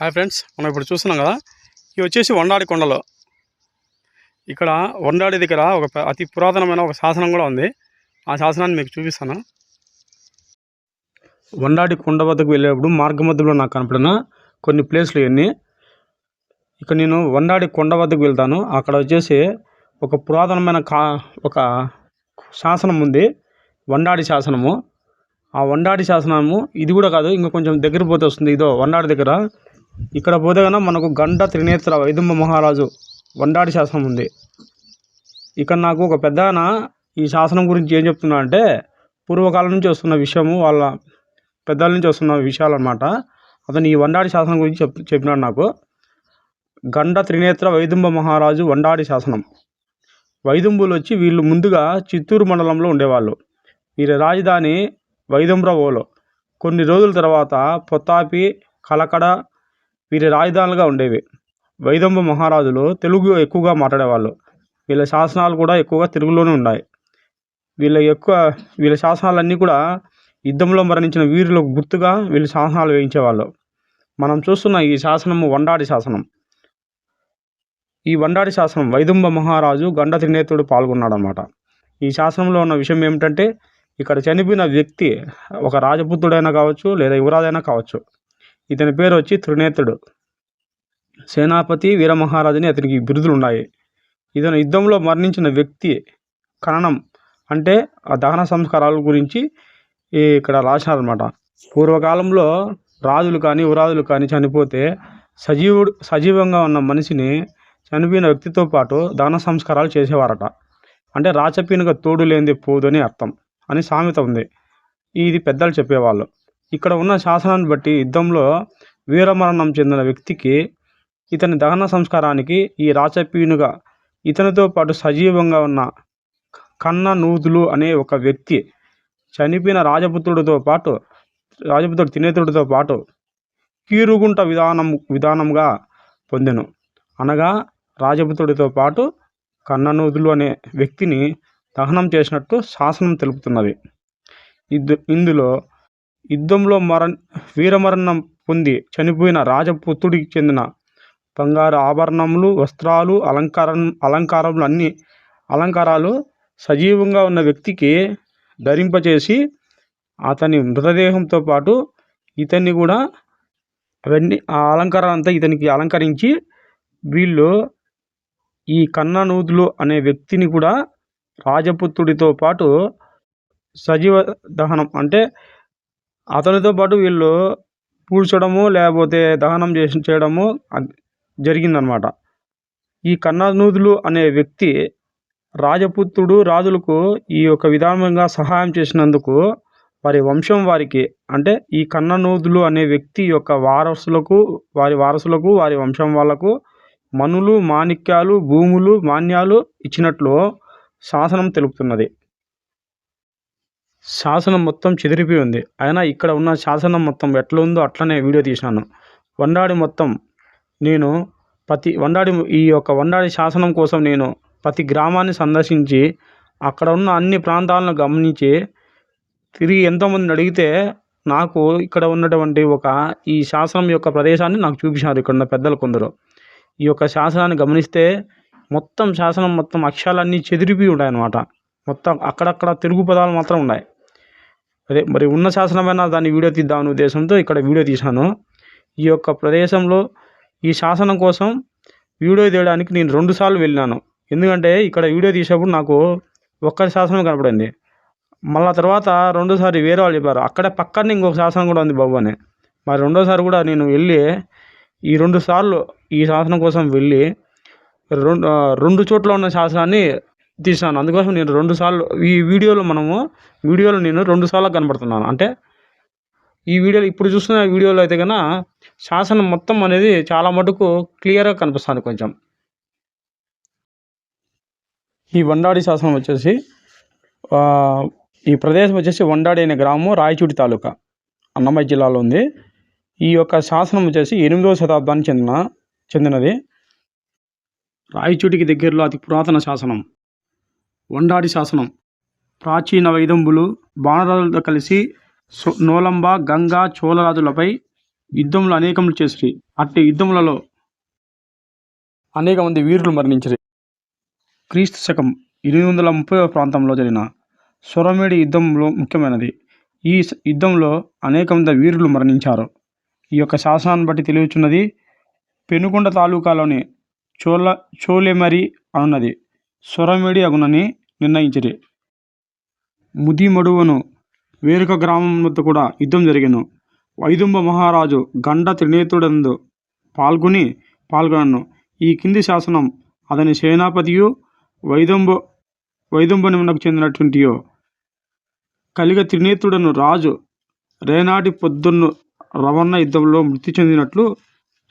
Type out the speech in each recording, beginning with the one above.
Hi friends మనం ఇప్పుడు చూస్తున్నాం కదా ఇవి వచ్చేసి వండాడి కొండలు. ఇక్కడ వండాడి దగ్గర ఒక అతి పురాతనమైన ఒక శాసనం కూడా ఉంది. ఆ శాసనాన్ని మీకు చూపిస్తాను. వండాడి కొండ వద్దకు వెళ్ళేటప్పుడు మార్గ మధ్యలో నాకు కనపడిన కొన్ని ప్లేస్లు ఇవన్నీ. ఇక్కడ నేను వండాడి కొండ వద్దకు వెళ్తాను. అక్కడ వచ్చేసి ఒక పురాతనమైన కా ఒక శాసనం ఉంది. వండాడి శాసనము. ఆ వండాడి శాసనము ఇది కూడా కాదు ఇంకా కొంచెం దగ్గర పోతే వస్తుంది. ఇదో వండాడి దగ్గర ఇక్కడ పోతే కన్నా మనకు గంట త్రినేత్ర వైదుంబ మహారాజు వండాడి శాసనం ఉంది. ఇక్కడ నాకు ఒక పెద్దన ఈ శాసనం గురించి ఏం చెప్తున్నా అంటే పూర్వకాలం నుంచి వస్తున్న విషయము వాళ్ళ పెద్దల నుంచి వస్తున్న విషయాలు అనమాట అతను ఈ వండాడి శాసనం గురించి చెప్ చెప్పినాడు నాకు. గండ త్రినేత్ర వైదుంబ మహారాజు వండాడి శాసనం. వైదుంబులు వచ్చి వీళ్ళు ముందుగా చిత్తూరు మండలంలో ఉండేవాళ్ళు. వీరి రాజధాని వైదుంబ్రవోలో కొన్ని రోజుల తర్వాత పొత్తాపి కలకడ వీరి రాజధానులుగా ఉండేవి. వైదంబ మహారాజులు తెలుగు ఎక్కువగా మాట్లాడేవాళ్ళు. వీళ్ళ శాసనాలు కూడా ఎక్కువగా తెలుగులోనే ఉన్నాయి. వీళ్ళ ఎక్కువ వీళ్ళ శాసనాలన్నీ కూడా యుద్ధంలో మరణించిన వీరులకు గుర్తుగా వీళ్ళు శాసనాలు వేయించేవాళ్ళు. మనం చూస్తున్న ఈ శాసనము వండాడి శాసనం. ఈ వండాడి శాసనం వైదుంబ మహారాజు గండ త్రినేతుడు పాల్గొన్నాడనమాట ఈ శాసనంలో ఉన్న విషయం ఏమిటంటే ఇక్కడ చనిపోయిన వ్యక్తి ఒక రాజపుత్రుడైనా కావచ్చు లేదా యువరాజైనా కావచ్చు ఇతని పేరు వచ్చి త్రినేత్రుడు. సేనాపతి వీరమహారాజుని అతనికి బిరుదులు ఉన్నాయి ఇతను యుద్ధంలో మరణించిన వ్యక్తి ఖననం అంటే ఆ దహన సంస్కారాల గురించి ఇక్కడ రాసినారనమాట పూర్వకాలంలో రాజులు కానీ ఉరాజులు కానీ చనిపోతే సజీవుడు సజీవంగా ఉన్న మనిషిని చనిపోయిన వ్యక్తితో పాటు దహన సంస్కారాలు చేసేవారట. అంటే రాచపీనుగా తోడు లేనిది పోదని అర్థం. అని సామెత ఉంది. ఇది పెద్దలు చెప్పేవాళ్ళు. ఇక్కడ ఉన్న శాసనాన్ని బట్టి యుద్ధంలో వీరమరణం చెందిన వ్యక్తికి ఇతని దహన సంస్కారానికి ఈ రాచపీనుగా ఇతనితో పాటు సజీవంగా ఉన్న కన్న నూతులు అనే ఒక వ్యక్తి చనిపోయిన రాజపుత్రుడితో పాటు రాజపుత్రుడు తినేతుడితో పాటు కీరుగుంట విధానం విధానంగా పొందెను. అనగా రాజపుత్రుడితో పాటు కన్ననూతులు అనే వ్యక్తిని దహనం చేసినట్టు శాసనం తెలుపుతున్నది. ఇద్దు ఇందులో యుద్ధంలో మర వీరమరణం పొంది చనిపోయిన రాజపుత్రుడికి చెందిన బంగారు ఆభరణములు వస్త్రాలు అలంకారం అలంకారములు అన్ని అలంకారాలు సజీవంగా ఉన్న వ్యక్తికి ధరింపచేసి అతని మృతదేహంతో పాటు ఇతన్ని కూడా అవన్నీ ఆ అలంకారాలంతా ఇతనికి అలంకరించి వీళ్ళు ఈ కన్ననూదులు అనే వ్యక్తిని కూడా రాజపుత్రుడితో పాటు సజీవ దహనం అంటే అతనితో పాటు వీళ్ళు పూడ్చడము లేకపోతే దహనం చేసి చేయడము జరిగిందనమాట. ఈ కన్ననూతులు అనే వ్యక్తి రాజపుత్రుడు రాజులకు ఈ యొక్క విధానంగా సహాయం చేసినందుకు వారి వంశం వారికి అంటే ఈ కన్ననూదులు అనే వ్యక్తి యొక్క వారసులకు వారి వారసులకు వారి వంశం వాళ్ళకు మనులు మాణిక్యాలు భూములు మాన్యాలు ఇచ్చినట్లు శాసనం తెలుపుతున్నది. శాసనం మొత్తం చెదిరిపోయి ఉంది. అయినా ఇక్కడ ఉన్న శాసనం మొత్తం ఎట్లా ఉందో అట్లనే వీడియో తీసినాను. వండాడి మొత్తం నేను ప్రతి వండాడి ఈ యొక్క వండాడి శాసనం కోసం నేను ప్రతి గ్రామాన్ని సందర్శించి అక్కడ ఉన్న అన్ని ప్రాంతాలను గమనించి తిరిగి ఎంతోమందిని అడిగితే నాకు ఇక్కడ ఉన్నటువంటి ఒక ఈ శాసనం యొక్క ప్రదేశాన్ని నాకు చూపించారు ఇక్కడ ఉన్న పెద్దలు కొందరు. ఈ యొక్క శాసనాన్ని గమనిస్తే మొత్తం శాసనం మొత్తం అక్షరాలన్నీ చెదిరిపోయి ఉన్నాయి అన్నమాట మొత్తం అక్కడక్కడ తిరుగు పదాలు మాత్రం ఉన్నాయి. అదే మరి ఉన్న శాసనమైనా దాన్ని వీడియో తీద్దామనే ఉద్దేశంతో ఇక్కడ వీడియో తీశాను. ఈ యొక్క ప్రదేశంలో ఈ శాసనం కోసం వీడియో తీయడానికి నేను రెండుసార్లు వెళ్ళినాను ఎందుకంటే ఇక్కడ వీడియో తీసేప్పుడు నాకు ఒక్క శాసనం కనపడింది. మళ్ళా తర్వాత రెండోసారి వేరే వాళ్ళు చెప్పారు అక్కడే పక్కనే ఇంకొక శాసనం కూడా ఉంది బాబు అని. మరి రెండోసారి కూడా నేను వెళ్ళి ఈ రెండు సార్లు ఈ శాసనం కోసం వెళ్ళి రెండు రెండు చోట్ల ఉన్న శాసనాన్ని తీసాను అందుకోసం నేను రెండు సార్లు ఈ వీడియోలో మనము వీడియోలో నేను రెండు సార్లు కనబడుతున్నాను. అంటే ఈ వీడియోలో ఇప్పుడు చూస్తున్న వీడియోలో అయితే కన్నా శాసనం మొత్తం అనేది చాలా మటుకు క్లియర్గా కనిపిస్తుంది కొంచెం. ఈ వండాడి శాసనం వచ్చేసి ఈ ప్రదేశం వచ్చేసి వండాడి అనే గ్రామం రాయచూడి తాలూకా అన్నమయ్య జిల్లాలో ఉంది. ఈ యొక్క శాసనం వచ్చేసి ఎనిమిదవ శతాబ్దానికి చెందిన చెందినది. రాయచూటికి దగ్గరలో అతి పురాతన శాసనం. వండాడి శాసనం. ప్రాచీన వైదంబులు బాణరాజులతో కలిసి సో నోలంబ గంగా చోళరాజులపై యుద్ధంలో అనేకములు చేసిరి. అట్టి యుద్ధములలో అనేక మంది వీరులు మరణించిరి. క్రీస్తు శకం ఎనిమిది వందల ముప్పై ప్రాంతంలో జరిగిన సొరమేడి యుద్ధంలో ముఖ్యమైనది. ఈ యుద్ధంలో అనేక మంది వీరులు మరణించారు. ఈ యొక్క శాసనాన్ని బట్టి తెలియచున్నది పెనుకొండ తాలూకాలోని చోళ చోలెమరి అనున్నది. సొరమేడి అగునని నిర్ణయించిరి. ముదిమడువను వేరొక గ్రామం వద్ద కూడా యుద్ధం జరిగెను. వైదుంబ మహారాజు గండ త్రినేతుడందు పాల్గొని పాల్గొనను. ఈ కింది శాసనం అతని సేనాపతియు వైదంబ వైదంబనమునకు చెందినటువంటియో. కలిగ త్రినేతుడను రాజు రేనాటి పొద్దున్ను రవణ యుద్ధంలో మృతి చెందినట్లు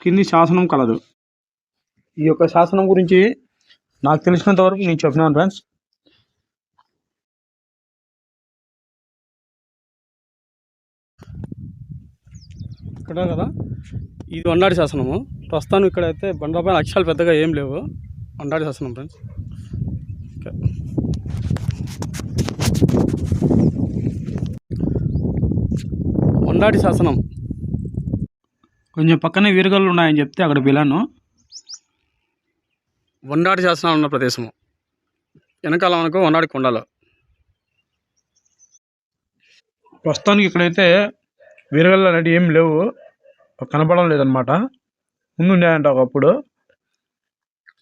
కింది శాసనం కలదు. ఈ యొక్క శాసనం గురించి నాకు తెలిసినంత వరకు నేను చెప్పినాను ఫ్రెండ్స్ ఇక్కడ కదా ఇది వండాడి శాసనము. ప్రస్తుతానికి ఇక్కడైతే బండ్లపైన అక్షరాలు పెద్దగా ఏం లేవు. వండాడి శాసనం ఫ్రెండ్స్ ఓకే. వండాడి శాసనం. కొంచెం పక్కనే వీరగల్లు ఉన్నాయని చెప్తే అక్కడ వెళ్ళాను. వండాడి శాసనాలు ఉన్న ప్రదేశము. వెనకాల మనకు వండాడి కొండలు. ప్రస్తుతానికి ఇక్కడైతే వీరగల్ల అనేవి ఏం లేవు. కనపడడం లేదనమాట ముందు ఉన్నాయంట ఒకప్పుడు.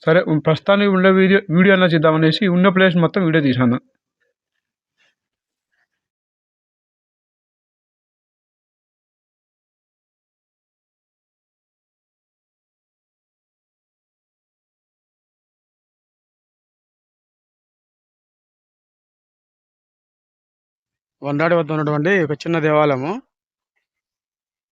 సరే ప్రస్తుతానికి ఉండే వీడియో వీడియో అన్నా చేద్దామనేసి ఉన్న ప్లేస్ మొత్తం వీడియో తీశాను. వండాడి వద్ద ఉన్నటువంటి ఒక చిన్న దేవాలయము.